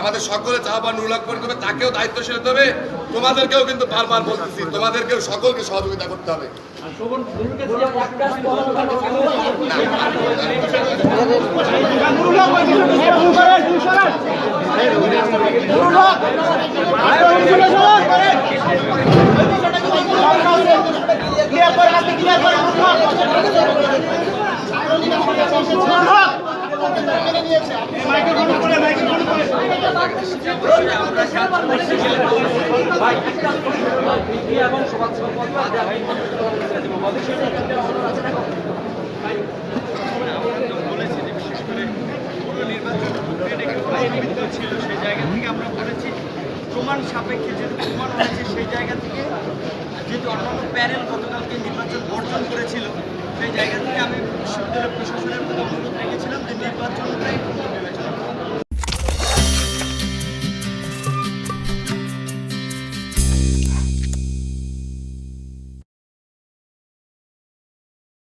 আমাদের সকলে চাহবা নুরুল আকবর করবে, তাকেও দায়িত্বশীল হতে হবে। তোমাদেরকেও কিন্তু বারবার বলতেছি, তোমাদেরকেও সকলকে সহযোগিতা করতে হবে। বলেছি যে বিশেষ করে ছিল সেই জায়গা থেকে আমরা বলেছি প্রমাণ সাপেক্ষে যেহেতু প্রমাণ হয়েছে সেই জায়গা থেকে যেহেতু অন্যান্য প্যানেল গতকালকে নির্বাচন বর্জন করেছিল সেই জায়গা থেকে আমি বিশ্ববিদ্যালয় প্রশাসনের প্রতি অনুরোধ রেখেছিলাম যে নির্বাচনটাই